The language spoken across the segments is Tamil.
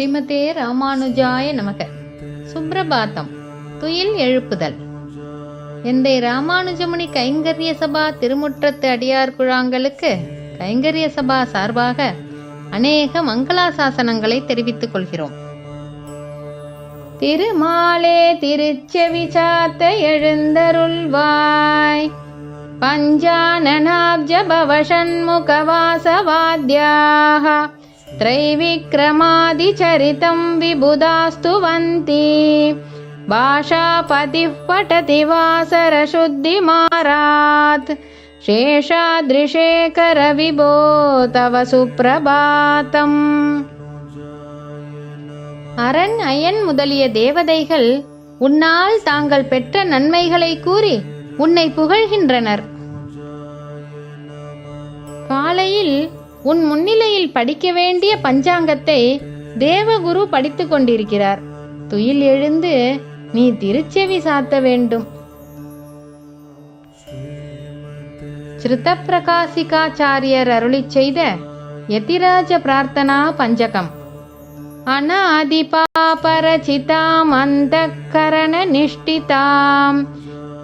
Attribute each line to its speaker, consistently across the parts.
Speaker 1: ஸ்ரீமதே ராமானுஜாய நமக. சுப்ரபாத்தம். துயில் எழுப்புதல். எந்தை ராமானுஜமுனி கைங்கரிய சபா திருமுற்றத்து அடியார் குழாங்களுக்கு கைங்கரிய சபா சார்பாக அநேக மங்களாசாசனங்களை தெரிவித்துக் கொள்கிறோம். திருமாலே திருச்செவி சாத்த எழுந்தருள்வாய். பஞ்சானனாப்ஜ பவஷண்முகவாசவாத்யாः त्रैविक्रमादिचरितं विबुधास्तुवन्ति भाषापतिः पठति वासरशुद्धिमारात् शेषादृशेखरविभो तव சுப்பிரபாதம் அரண் அயன் முதலிய தேவதைகள் உன்னால் தாங்கள் பெற்ற நன்மைகளை கூறி உன்னை புகழ்கின்றனர் காலையில் உன் முன்னிலையில் படிக்க வேண்டிய பஞ்சாங்கத்தை தேவகுரு படித்துக் கொண்டிருக்கிறார். துயில் எழுந்து நீ திருச்செவி சாத்த வேண்டும். ஸ்ருத அருளி அருளிச் செய்த யதிராஜ பிரார்த்தனா பஞ்சகம். அநாதிபாபரசிதாம் அந்த கரண நிஷ்டிதாம்.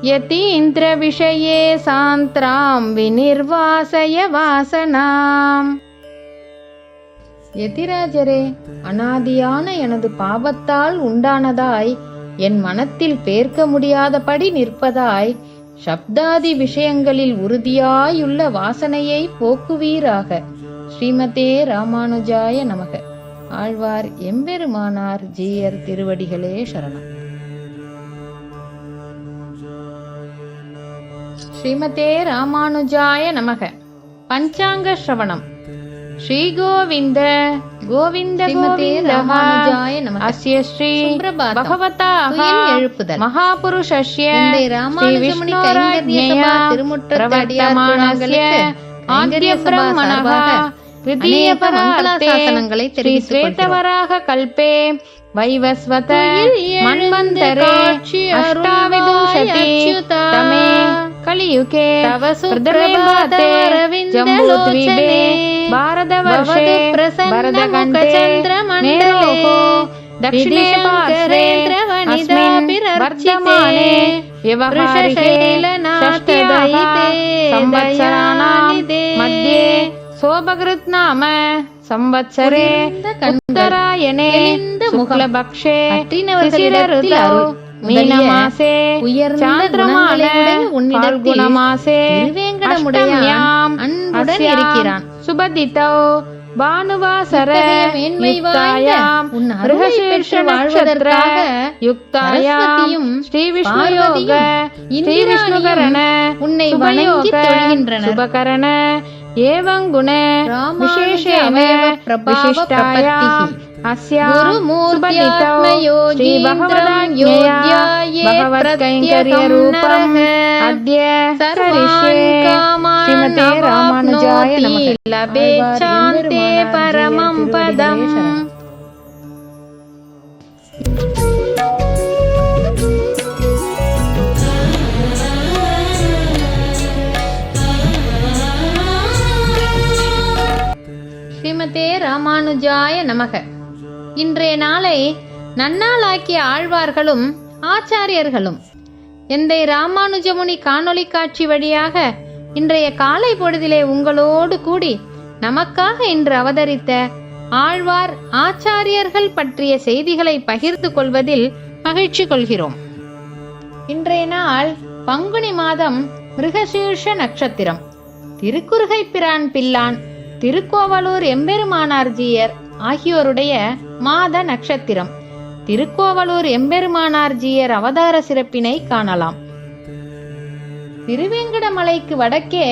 Speaker 1: யதீந்திரவிஷயே சாந்திராம் விநிர்வாசய வாசனாம் எதிராஜரே அனாதியான எனது பாவத்தால் உண்டானதாய் என் மனத்தில் பேர்க்க முடியாதபடி நிற்பதாய் சப்தாதி விஷயங்களில் உறுதியாயுள்ள வாசனையை போக்குவீராக. ஸ்ரீமதே ராமானுஜாய நமக. ஆழ்வார் எம்பெருமானார் ஜீயர் திருவடிகளே சரணம். ஸ்ரீமதே ராமானுஜாய நமக பஞ்சாங்க ஸ்ரவணம் ஸ்ரீ கோவிந்த கோவிந்த
Speaker 2: ராமானுஜாய நமக.
Speaker 1: அஸ்ய ஸ்ரீ
Speaker 2: சுப்ரபாதம்.
Speaker 1: பகவதா
Speaker 2: துயில் எழுப்புதல்.
Speaker 1: மகாபுருஷஸ்ய
Speaker 2: குழாங்களுக்கு கைங்கரிய சபா சார்பாக அநேக மங்களாசாசனங்களை தெரிவித்துக்
Speaker 1: கல்பே வைவஸ்வத மன்வந்தரே அஷ்டாவிதுஷதி தமே ಯುಕೆ ಜಂಬೂದ್ವೀಪೆ ಭಾರತವರ್ಷೆ ಭರದ ಚಂದ್ರಮಂಡಲೋ
Speaker 2: ದಕ್ಷಿಣೇ ಪಾರ್ಶ್ವೇ
Speaker 1: వర్తమానే
Speaker 2: వ్యవహారికే సంవత్సరాణాం
Speaker 1: మధ్యే
Speaker 2: శోభగృత్
Speaker 1: నామ
Speaker 2: సంవత్సరే ఉత్తరాయణే
Speaker 1: శుక్లపక్షే
Speaker 2: శిశిర
Speaker 1: ఋతౌ
Speaker 2: மீனமாசே உன்னிடத்தில் இருக்கிறான்.
Speaker 1: சுபதித்தோ பானுவாசர மேன்மைவாயாம்
Speaker 2: உன் அருகசீர்ஷ வாழ்வதற்காக
Speaker 1: யுக்தாயாம் ஸ்ரீ விஷ்ணு
Speaker 2: யோக
Speaker 1: ஸ்ரீ விஷ்ணுகரண
Speaker 2: உன்னை வணங்கி தொழுகின்றன
Speaker 1: சுபகரண
Speaker 2: एवं
Speaker 1: गुणे
Speaker 2: विशेषेण
Speaker 1: विशिष्टायाम्
Speaker 2: अस्यामुर्मुद्यात्मयोगीन्द्रयोग्यायेत्रत्यकैङ्कर्यरूपम्
Speaker 1: परमं
Speaker 2: पदम्।
Speaker 1: ஸ்ரீமதே ராமானுஜாய நமக. இன்றைய நாளை நன்னாளாக்கிய ஆழ்வார்களும் ஆச்சாரியர்களும் எந்தை ராமானுஜமுனி காணொளி காட்சி வழியாக இன்றைய காலை பொழுதிலே உங்களோடு கூடி நமக்காக இன்று அவதரித்த ஆழ்வார் ஆச்சாரியர்கள் பற்றிய செய்திகளை பகிர்ந்து கொள்வதில் மகிழ்ச்சி கொள்கிறோம். இன்றைய நாள் பங்குனி மாதம் மிருகசீர்ஷ நட்சத்திரம். திருக்குறுகை பிரான் பிள்ளான் திருக்கோவலூர் எம்பெருமானார்ஜியர் ஆகியோருடைய மாத நட்சத்திரம். திருக்கோவலூர் எம்பெருமானார்ஜியர் அவதார சிறப்பினை காணலாம். திருவேங்கடமலைக்கு வடக்கே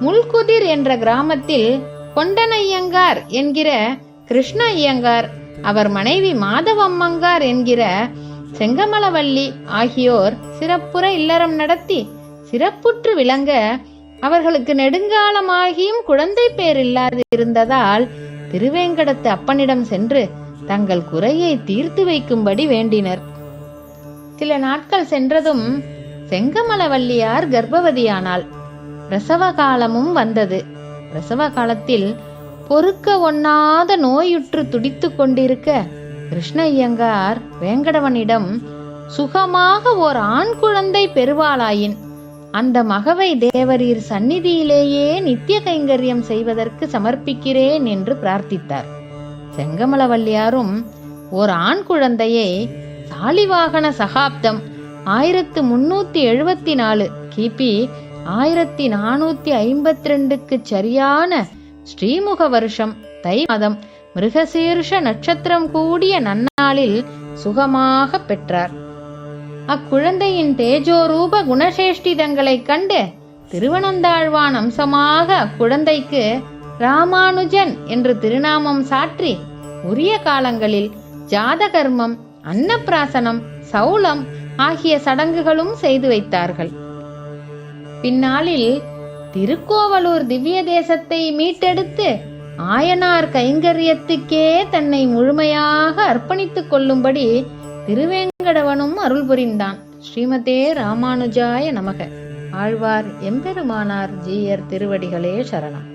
Speaker 1: முல்குதிர் என்ற கிராமத்தில் கொண்டனையங்கார் என்கிற கிருஷ்ண ஐயங்கார் அவர் மனைவி மாதவம்மங்கார் என்கிற செங்கமலவல்லி ஆகியோர் சிறப்புற இல்லறம் நடத்தி சிறப்புற்று விளங்க அவர்களுக்கு நெடுங்காலமாகியும் குழந்தை பேர் இல்லாது இருந்ததால் திருவேங்கடத்து அப்பனிடம் சென்று தங்கள் குறையை தீர்த்து வைக்கும்படி வேண்டினர். சில நாட்கள் சென்றதும் செங்கமலவல்லியார் கர்ப்பவதியானாள். பிரசவ காலமும் வந்தது. பிரசவ காலத்தில் பொறுக்க ஒண்ணாத நோயுற்று துடித்து கொண்டிருக்க கிருஷ்ணய்யங்கார் வேங்கடவனிடம் சுகமாக ஓர் ஆண் குழந்தை பெறுவாளாயின் அந்த மகவை தேவரீர் சந்நிதியிலேயே நித்திய கைங்கரியம் செய்வதற்கு சமர்ப்பிக்கிறேன் என்று பிரார்த்தித்தார். செங்கமலவல்லியாரும் ஒரு ஆண் குழந்தையை சாலிவாகன சகாப்தம் ஆயிரத்து முன்னூத்தி எழுபத்தி நாலு கிபி ஆயிரத்தி நானூத்தி ஐம்பத்தி ரெண்டுக்கு சரியான ஸ்ரீமுக வருஷம் தை மாதம் மிருகசீர்ஷ நட்சத்திரம் கூடிய நன்னாளில் சுகமாக பெற்றார். அக்குழந்தையின் தேஜோரூப குணசேஷ்டிதங்களைக் கண்டு திருவனந்தாழ்வான் அம்சமாக அக்குழந்தைக்கு ராமானுஜன் என்று திருநாமம் சாற்றி உரிய காலங்களில் ஜாதகர்மம் அன்னப்பிராசனம் சௌலம் ஆகிய சடங்குகளும் செய்து வைத்தார்கள். பின்னாளில் திருக்கோவலூர் திவ்ய தேசத்தை மீட்டெடுத்து ஆயனார் கைங்கரியத்துக்கே தன்னை முழுமையாக அர்ப்பணித்துக் கொள்ளும்படி கடவனும் அருள் புரிந்தான். ஸ்ரீமதே ராமானுஜாய நமக. ஆழ்வார் எம்பெருமானார் ஜீயர் திருவடிகளே சரணம்.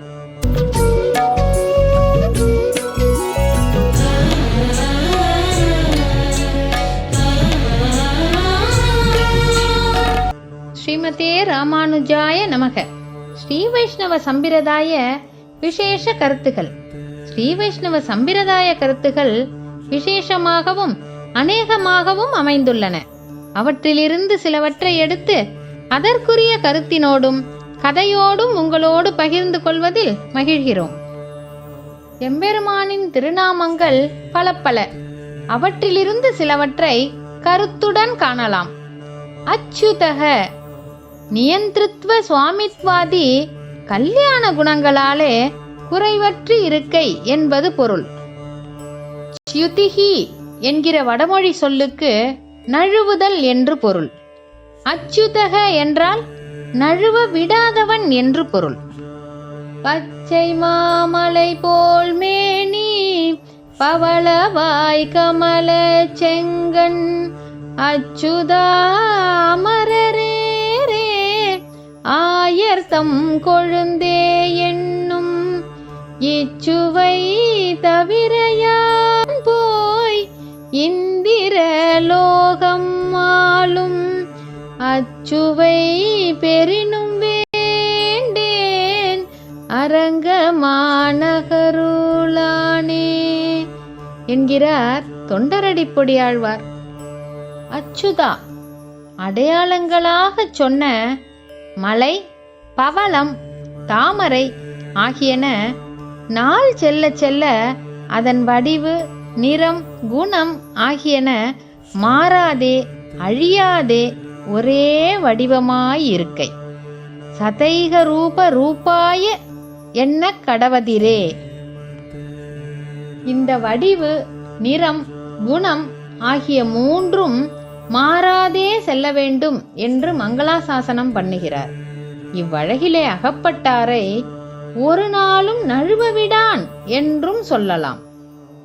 Speaker 1: ஸ்ரீமதே ராமானுஜாய நமக. ஸ்ரீ வைஷ்ணவ சம்பிரதாய விசேஷ கருத்துகள். ஸ்ரீ வைஷ்ணவ சம்பிரதாய கருத்துகள் விசேஷமாகவும் அநேகமாகவும் அமைந்துள்ளன. அவற்றிலிருந்து சிலவற்றை எடுத்து அதற்குரிய கருத்தினோடும் கதையோடும் உங்களோடு பகிர்ந்து கொள்வதில் மகிழ்கிறோம். எம்பெருமானின் திருநாமங்கள் பல பல. அவற்றிலிருந்து சிலவற்றை கருத்துடன் காணலாம். அச்சுதக நியந்திருத்வ சுவாமித்வாதி கல்யாண குணங்களாலே குறைவற்று இருக்கை என்பது பொருள். ச்யுதிஹி என்கிற வடமொழி சொல்லுக்கு நழுவுதல் என்று பொருள். அச்சுதக என்றால் நழுவ விடாதவன் என்று பொருள். பச்சை மாமலை போல் மேனி பவளவாய் கமல செங்கண் அச்சுதா அமரரேரே ஆயர்தம் கொழுந்தே என்னும் இச்சுவை தவிரையா இந்திரலோகம் இந்திர ஆளும் அச்சுவை பெரினும் வேண்டேன் அரங்கமானகருளானே என்கிறார் தொண்டரடிப்பொடியாழ்வார் அச்சுதா அடையாளங்களாகச் சொன்ன மலை பவளம் தாமரை ஆகியன நாள் செல்ல செல்ல அதன் வடிவு நிறம் குணம் ஆகியன மாறாதே அழியாதே ஒரே வடிவமாயிருக்கை. சதைக ரூப ரூபாய என்ன கடவதிரே? இந்த வடிவு நிறம் குணம் ஆகிய மூன்றும் மாறாதே செல்ல வேண்டும் என்று மங்களாசாசனம் பண்ணுகிறார். இவ்வழகிலே அகப்பட்டாரை ஒரு நாளும் நழுவவிடான் என்றும் சொல்லலாம்.